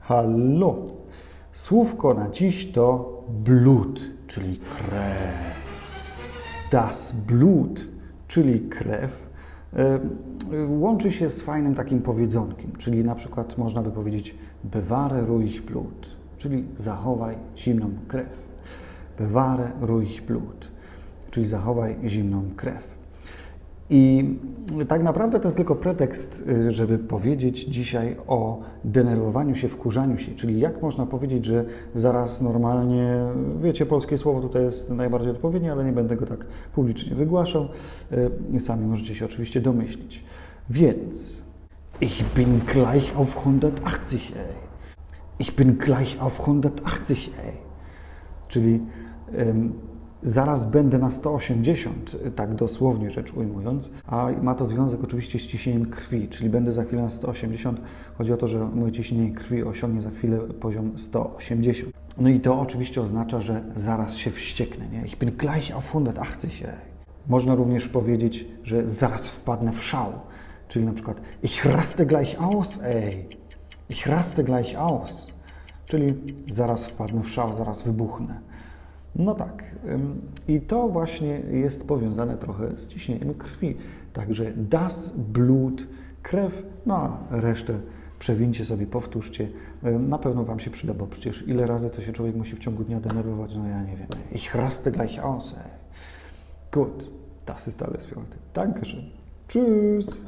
Hallo. Słówko na dziś to blut, czyli krew. Das Blut, czyli krew, łączy się z fajnym takim powiedzonkiem, czyli na przykład można by powiedzieć bewahre ruhig Blut, czyli zachowaj zimną krew. Bewahre ruhig Blut, czyli zachowaj zimną krew. I tak naprawdę to jest tylko pretekst, y, żeby powiedzieć dzisiaj o denerwowaniu się, wkurzaniu się, czyli jak można powiedzieć, że zaraz normalnie, wiecie, polskie słowo tutaj jest najbardziej odpowiednie, ale nie będę go tak publicznie wygłaszał. Y, Sami możecie się oczywiście domyślić. Więc ich bin gleich auf 180, ey. Ich bin gleich auf 180, ey. Czyli ym, zaraz będę na 180, tak dosłownie rzecz ujmując, a ma to związek oczywiście z ciśnieniem krwi, czyli będę za chwilę na 180. Chodzi o to, że moje ciśnienie krwi osiągnie za chwilę poziom 180. No i to oczywiście oznacza, że zaraz się wścieknę, nie? Ich bin gleich auf 180, ey. Można również powiedzieć, że zaraz wpadnę w szał, czyli na przykład ich raste gleich aus, ey. Ich raste gleich aus, czyli zaraz wpadnę w szał, zaraz wybuchnę. No tak. I to właśnie jest powiązane trochę z ciśnieniem krwi. Także das Blut, krew, no a resztę przewincie sobie, powtórzcie. Na pewno Wam się przyda, bo przecież ile razy to się człowiek musi w ciągu dnia denerwować, no ja nie wiem. Ich raste gleich aus, ey. Gut, das ist alles für heute. Dankeschön. Tschüss.